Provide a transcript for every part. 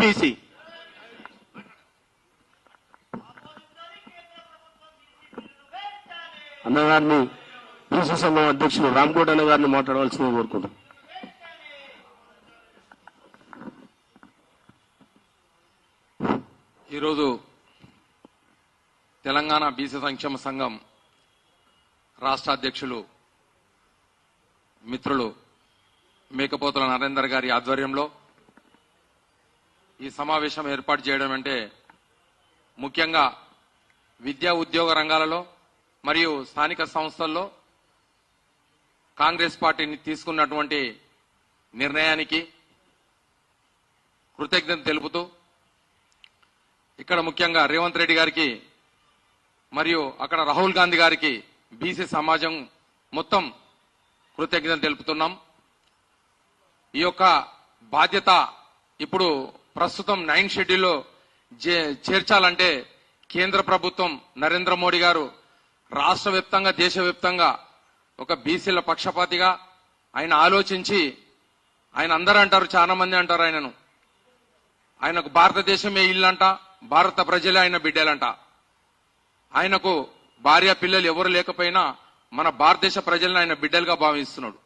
BC అన్నగారిని BC సంఘం అధ్యక్షులు రామ్కోట్ అన్న గారిని మాట్లాడవలసింది కోరుకుంటాం ఈరోజు తెలంగాణ బీసీ సంక్షేమ సంఘం రాష్ట్ర అధ్యక్షులు మిత్రులు మేకపోతుల నరేందర్ గారి ఆధ్వర్యంలో ఈ సమావేశం ఏర్పాటు చేయడం అంటే ముఖ్యంగా విద్యా ఉద్యోగ రంగాలలో మరియు స్థానిక సంస్థల్లో కాంగ్రెస్ పార్టీని తీసుకున్నటువంటి నిర్ణయానికి కృతజ్ఞత తెలుపుతూ ఇక్కడ ముఖ్యంగా రేవంత్ రెడ్డి గారికి మరియు అక్కడ రాహుల్ గాంధీ గారికి బీసీ సమాజం మొత్తం కృతజ్ఞత తెలుపుతున్నాం. ఈ యొక్క బాధ్యత ఇప్పుడు ప్రస్తుతం నైన్ షెడ్యూల్లో చేర్చాలంటే కేంద్ర ప్రభుత్వం నరేంద్ర మోడీ గారు రాష్ట్ర వ్యాప్తంగా దేశవ్యాప్తంగా ఒక బీసీల పక్షపాతిగా ఆయన ఆలోచించి ఆయన అందరూ అంటారు చాలా మంది అంటారు ఆయనను. ఆయనకు భారతదేశమే ఇల్లంట భారత ప్రజలే ఆయన బిడ్డలంట. ఆయనకు భార్య పిల్లలు ఎవరు లేకపోయినా మన భారతదేశ ప్రజలను ఆయన బిడ్డలుగా భావిస్తున్నాడు.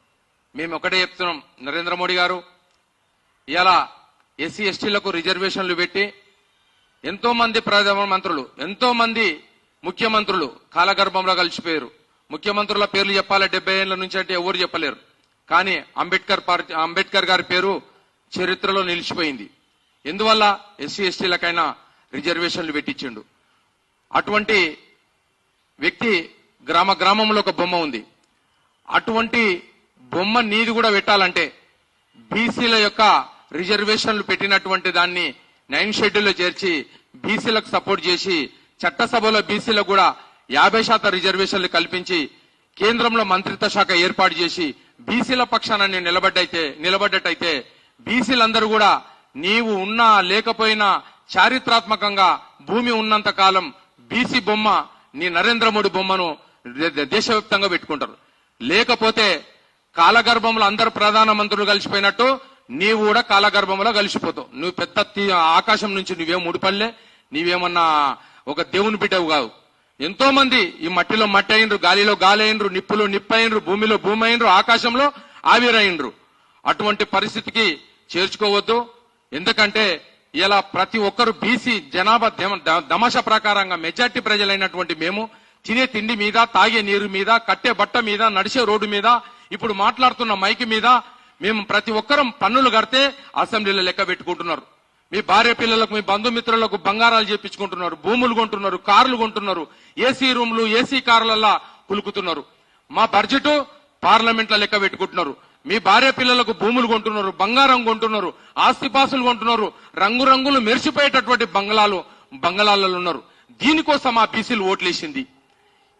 మేము ఒకటే చెప్తున్నాం నరేంద్ర మోడీ గారు ఇలా ఎస్సీ ఎస్టీలకు రిజర్వేషన్లు పెట్టి ఎంతో మంది ప్రధాన మంత్రులు ఎంతో మంది ముఖ్యమంత్రులు కాలగర్భంలో కలిసిపోయారు. ముఖ్యమంత్రుల పేర్లు చెప్పాలి? డెబ్బై ఏళ్ళ నుంచి అంటే ఎవరు చెప్పలేరు. కానీ అంబేద్కర్ పార్టీ అంబేద్కర్ గారి పేరు చరిత్రలో నిలిచిపోయింది. ఎందువల్ల? ఎస్సీ ఎస్టీలకైనా రిజర్వేషన్లు పెట్టించిండు. అటువంటి వ్యక్తి గ్రామ గ్రామంలో ఒక బొమ్మ ఉంది. అటువంటి బొమ్మ నీది కూడా పెట్టాలంటే బీసీల యొక్క రిజర్వేషన్లు పెట్టినటువంటి దాన్ని నైన్ షెడ్యూల్లో చేర్చి బీసీలకు సపోర్ట్ చేసి చట్టసభలో బీసీలకు కూడా యాభై శాతం రిజర్వేషన్లు కల్పించి కేంద్రంలో మంత్రిత్వ శాఖ ఏర్పాటు చేసి బీసీల పక్షాన నేను నిలబడ్డైతే నిలబడ్డట్టయితే బీసీలందరూ కూడా నీవు ఉన్నా లేకపోయినా చారిత్రాత్మకంగా భూమి ఉన్నంత కాలం బీసీ బొమ్మ నీ నరేంద్ర మోడీ బొమ్మను దేశవ్యాప్తంగా పెట్టుకుంటారు. లేకపోతే కాలగర్భంలో అందరు ప్రధాన మంత్రులు కలిసిపోయినట్టు నీవు కూడా కాలగర్భంలో కలిసిపోతావు. నువ్వు పెద్ద తీ- ఆకాశం నుంచి నువ్వేం ముడిపల్లే నీవేమన్నా ఒక దేవుని బిడ్డవు కావు. ఎంతో మంది ఈ మట్టిలో మట్టి అయినరు గాలిలో గాలి అయినరు నిప్పులో నిప్పయినరు భూమిలో భూమి అయినరు ఆకాశంలో ఆవిరైనరు అటువంటి పరిస్థితికి చేర్చుకోవద్దు. ఎందుకంటే ఇలా ప్రతి ఒక్కరు బీసీ జనాభా దమశ ప్రకారంగా మెజార్టీ ప్రజలైనటువంటి మేము తినే తిండి మీద తాగే నీరు మీద కట్టే బట్ట మీద నడిచే రోడ్డు మీద ఇప్పుడు మాట్లాడుతున్న మైక్ మీద మేము ప్రతి ఒక్కరం పన్నులు కడితే అసెంబ్లీలో లెక్క పెట్టుకుంటున్నారు. మీ భార్య పిల్లలకు మీ బంధుమిత్రులకు బంగారాలు చేపించుకుంటున్నారు భూములు కొంటున్నారు కార్లు కొంటున్నారు ఏసీ రూమ్లు ఏసీ కార్లల్లా కులుకుతున్నారు. మా బడ్జెట్ పార్లమెంట్లో లెక్క పెట్టుకుంటున్నారు. మీ భార్య పిల్లలకు భూములు కొంటున్నారు బంగారం కొంటున్నారు ఆస్తిపాసులు కొంటున్నారు రంగురంగులు మెరిసిపోయేటటువంటి బంగళాలు బంగళాలలో ఉన్నారు. దీనికోసం ఆ బీసీలు ఓట్లేసింది?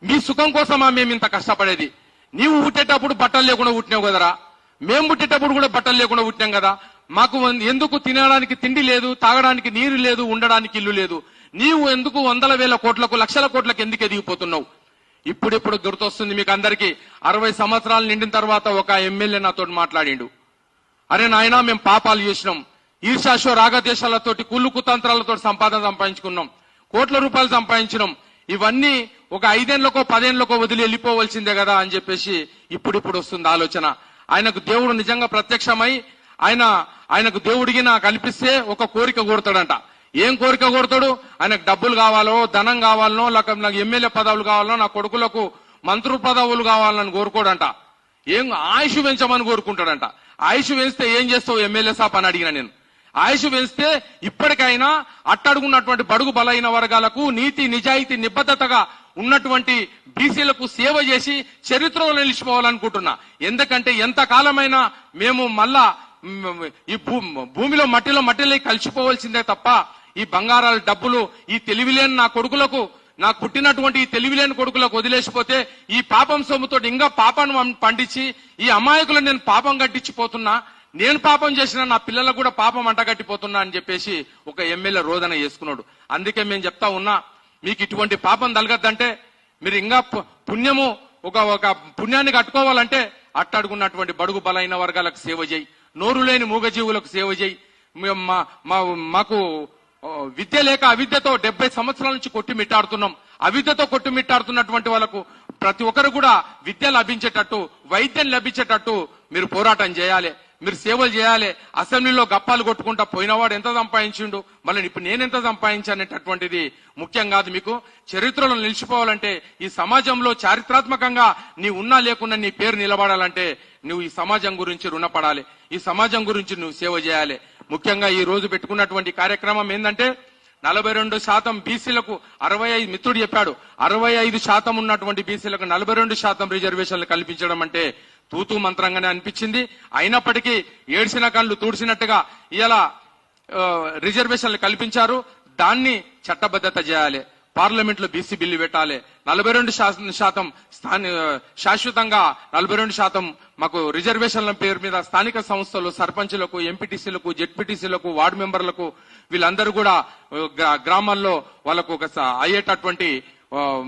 మీ సుఖం కోసమా మేము ఇంత కష్టపడేది? నీవు ఊటేటప్పుడు బట్టలు లేకుండా ఊటినావు కదరా? మేము పుట్టేటప్పుడు కూడా బట్టలు లేకుండా పుట్టాం కదా. మాకు ఎందుకు తినడానికి తిండి లేదు తాగడానికి నీరు లేదు ఉండడానికి ఇల్లు లేదు? నీవు ఎందుకు వందల వేల కోట్లకు లక్షల కోట్లకు ఎందుకు ఎదిగిపోతున్నావు? ఇప్పుడిప్పుడు గుర్తొస్తుంది మీకు అందరికి అరవై సంవత్సరాలు నిండిన తర్వాత ఒక ఎమ్మెల్యే నాతో మాట్లాడిండు. అరే నాయనా మేము పాపాలు చేసినాం. ఈర్షాశో రాగదేశాలతోటి కుళ్ళు కుతంత్రాలతో సంపాదన సంపాదించుకున్నాం. కోట్ల రూపాయలు సంపాదించినాం. ఇవన్నీ ఒక ఐదేళ్ళకో పదేళ్ళకో వదిలి వెళ్ళిపోవలసిందే కదా అని చెప్పేసి ఇప్పుడిప్పుడు వస్తుంది ఆలోచన. ఆయనకు దేవుడు నిజంగా ప్రత్యక్షమై ఆయన ఆయనకు దేవుడికి నాకు కనిపిస్తే ఒక కోరిక కోరుతాడంట. ఏం కోరిక కోరుతాడు? ఆయనకు డబ్బులు కావాలో ధనం కావాలనో లేక నాకు ఎమ్మెల్యే పదవులు కావాలనో నా కొడుకులకు మంత్రి పదవులు కావాలని కోరుకోడంట. ఏం ఆయుష్ పెంచమని కోరుకుంటాడంట. ఆయుష్ పెంచితే ఏం చేస్తావు ఎమ్మెల్యే సాప్ అని అడిగిన నేను. ఆయుష్ పెంచితే ఇప్పటికైనా అట్టడుగున్నటువంటి బడుగు బలైన వర్గాలకు నీతి నిజాయితీ నిబద్ధతగా ఉన్నటువంటి బీసీలకు సేవ చేసి చరిత్రలో నిలిచిపోవాలనుకుంటున్నా. ఎందుకంటే ఎంత కాలమైనా మేము మళ్ళా ఈ భూ భూమిలో మట్టిలో మట్టిలో కలిసిపోవాల్సిందే తప్ప ఈ బంగారాల డబ్బులు ఈ తెలివిలేని నా కొడుకులకు నాకు పుట్టినటువంటి ఈ తెలివిలేని కొడుకులకు వదిలేసిపోతే ఈ పాపం సొమ్ముతో ఇంకా పాపాన్ని పండించి ఈ అమాయకులను నేను పాపం కట్టించిపోతున్నా. నేను పాపం చేసిన నా పిల్లలకు కూడా పాపం అంటగట్టిపోతున్నా అని చెప్పేసి ఒక ఎమ్మెల్యే రోదన చేసుకున్నాడు. అందుకే మేము చెప్తా ఉన్నా మీకు ఇటువంటి పాపం తలగద్దంటే మీరు ఇంకా పు- పుణ్యము ఒక ఒక పుణ్యాన్ని కట్టుకోవాలంటే అట్టాడుకున్నటువంటి బడుగు బలైన వర్గాలకు సేవ చేయి. నోరు లేని మూగజీవులకు సేవ చేయి. మేము మా- మా- మాకు విద్య లేక అవిద్యతో డెబ్బై సంవత్సరాల నుంచి కొట్టుమిట్టాడుతున్నాం. అవిద్యతో కొట్టుమిట్టాడుతున్నటువంటి వాళ్ళకు ప్రతి ఒక్కరు కూడా విద్య లభించేటట్టు వైద్యం లభించేటట్టు మీరు పోరాటం చేయాలి. మీరు సేవలు చేయాలి అసెంబ్లీలో గప్పాలు కొట్టుకుంటా పోయినవాడు ఎంత సంపాదించిండు మళ్ళీ ఇప్పుడు నేను ఎంత సంపాదించానేటటువంటిది ముఖ్యం కాదు మీకు. చరిత్రలో నిలిచిపోవాలంటే ఈ సమాజంలో చారిత్రాత్మకంగా నీ ఉన్నా లేకున్నా నీ పేరు నిలబడాలంటే నువ్వు ఈ సమాజం గురించి రుణపడాలి. ఈ సమాజం గురించి నువ్వు సేవ చేయాలి. ముఖ్యంగా ఈ రోజు పెట్టుకున్నటువంటి కార్యక్రమం ఏంటంటే నలభై రెండు శాతం బీసీలకు అరవై ఐదు మిత్రుడు చెప్పాడు అరవై ఐదు శాతం ఉన్నటువంటి బీసీలకు నలభై రెండు శాతం రిజర్వేషన్లు కల్పించడం అంటే తూతూ మంత్రంగానే అనిపించింది. అయినప్పటికీ ఏడ్చిన కళ్ళు తూడ్చినట్టుగా ఇలా రిజర్వేషన్లు కల్పించారు. దాన్ని చట్టబద్ధత చేయాలి. పార్లమెంట్లో బీసీ బిల్లు పెట్టాలి. నలభై రెండు శాతం స్థాని శాశ్వతంగా నలభై రెండు శాతం మాకు రిజర్వేషన్ల పేరు మీద స్థానిక సంస్థలు సర్పంచులకు ఎంపీటీసీలకు జెడ్పీటీసీలకు వార్డు మెంబర్లకు వీళ్ళందరూ కూడా గ్రా- గ్రామాల్లో వాళ్ళకు ఒక స- అయ్యేటటువంటి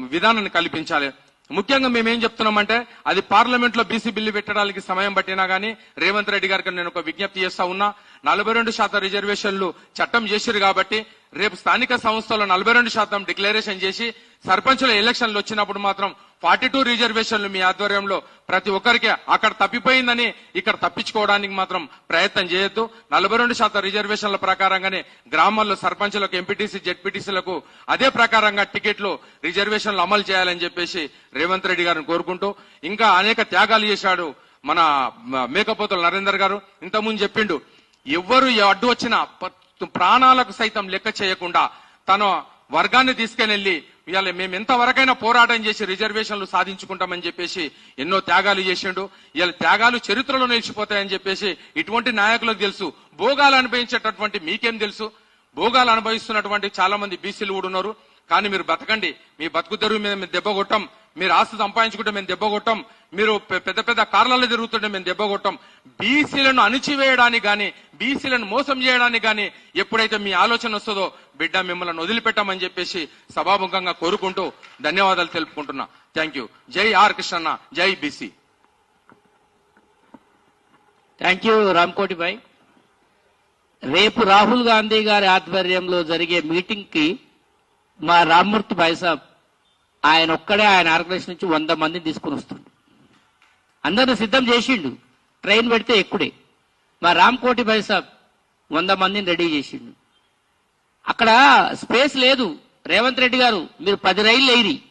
విధానాన్ని కల్పించాలి. ముఖ్యంగా మేమేం చెప్తున్నామంటే అది పార్లమెంట్లో బీసీ బిల్లు పెట్టడానికి సమయం పట్టినా గానీ రేవంత్ రెడ్డి గారికి నేను ఒక విజ్ఞప్తి చేస్తా ఉన్నా. నలభై రెండు శాతం రిజర్వేషన్లు చట్టం చేసిరు కాబట్టి రేపు స్థానిక సంస్థల్లో నలభై రెండు శాతం డిక్లరేషన్ చేసి సర్పంచుల ఎలక్షన్లు వచ్చినప్పుడు మాత్రం ఫార్టీ టూ రిజర్వేషన్లు మీ ఆధ్వర్యంలో ప్రతి ఒక్కరికి అక్కడ తప్పిపోయిందని ఇక్కడ తప్పించుకోవడానికి మాత్రం ప్రయత్నం చేయొద్దు. నలభై రెండు శాతం రిజర్వేషన్ల ప్రకారంగానే గ్రామాల్లో సర్పంచులకు ఎంపీటీసీ జెడ్పీటీసీలకు అదే ప్రకారంగా టికెట్లు రిజర్వేషన్లు అమలు చేయాలని చెప్పేసి రేవంత్ రెడ్డి గారిని కోరుకుంటూ ఇంకా అనేక త్యాగాలు చేశాడు మన మేకపోతలు మేకపోతుల నరేందర్ గారు. ఇంతకుముందు చెప్పిండు ఎవ్వరు అడ్డు వచ్చినా ప్రాణాలకు సైతం లెక్క చేయకుండా తన వర్గాన్ని తీసుకెళ్ళి ఇవాళ మేము ఎంతవరకైనా పోరాటం చేసి రిజర్వేషన్లు సాధించుకుంటామని చెప్పేసి ఎన్నో త్యాగాలు చేసిండు. ఇవాళ త్యాగాలు చరిత్రలో నిలిచిపోతాయని చెప్పేసి ఇటువంటి నాయకులకు తెలుసు. భోగాలు అనుభవించేటటువంటి మీకేం తెలుసు? భోగాలు అనుభవిస్తున్నటువంటి చాలా మంది బీసీలు కూడా ఉన్నారు. కానీ మీరు బతకండి మీ బతుకు తెరువు మీద మేము దెబ్బ కొట్టాం. మీరు ఆస్తి సంపాదించుకుంటే మేము దెబ్బ కొట్టాం. మీరు పెద్ద పెద్ద కారణాలు తిరుగుతుంటే మేము దెబ్బ కొట్టాం. బీసీలను అణిచివేయడానికి కానీ బీసీలను మోసం చేయడానికి కానీ ఎప్పుడైతే మీ ఆలోచన వస్తుందో బిడ్డ మిమ్మల్ని వదిలిపెట్టామని చెప్పేసి సభాముఖంగా కోరుకుంటూ ధన్యవాదాలు తెలుపుకుంటున్నా. థ్యాంక్ యూ జై ఆర్ కృష్ణన్న. జై BC. Thank you Ramkoti bhai రేపు రాహుల్ గాంధీ గారి ఆధ్వర్యంలో జరిగే మీటింగ్కి మా రామ్మూర్తి భాయ్ సాబ్ ఆయన ఒక్కడే ఆయన ఆర్గనైజేషన్ నుంచి వంద మందిని తీసుకుని వస్తుండు. అందరిని సిద్ధం చేసిండు. ట్రైన్ పెడితే ఎక్కుడే. మా రామ్కోటి భాయ్ సాబ్ వంద మందిని రెడీ చేసిండు. అక్కడ స్పేస్ లేదు. రేవంత్ రెడ్డి గారు మీరు పది రైళ్ళు ఎయిరి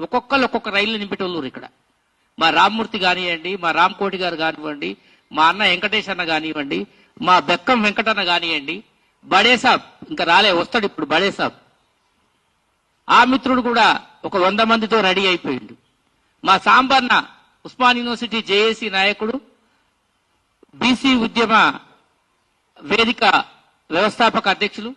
ఒక్కొక్కరు ఒక్కొక్క రైలు నింపేటోళ్ళు ఇక్కడ. మా రామ్మూర్తి కానివ్వండి మా రామ్కోటి గారు కానివ్వండి మా అన్న వెంకటేష్ అన్న కానివ్వండి మా బెక్కం వెంకటన్న కానివ్వండి బడేసాబ్ ఇంకా రాలే వస్తాడు ఇప్పుడు బడేసాబ్ ఆ మిత్రుడు కూడా ఒక వంద మందితో రెడీ అయిపోయిండు. మా సాంబన్న ఉస్మాన్ యూనివర్సిటీ జేఏసీ నాయకుడు బీసీ ఉద్యమ వేదిక వ్యవస్థాపక అధ్యక్షులు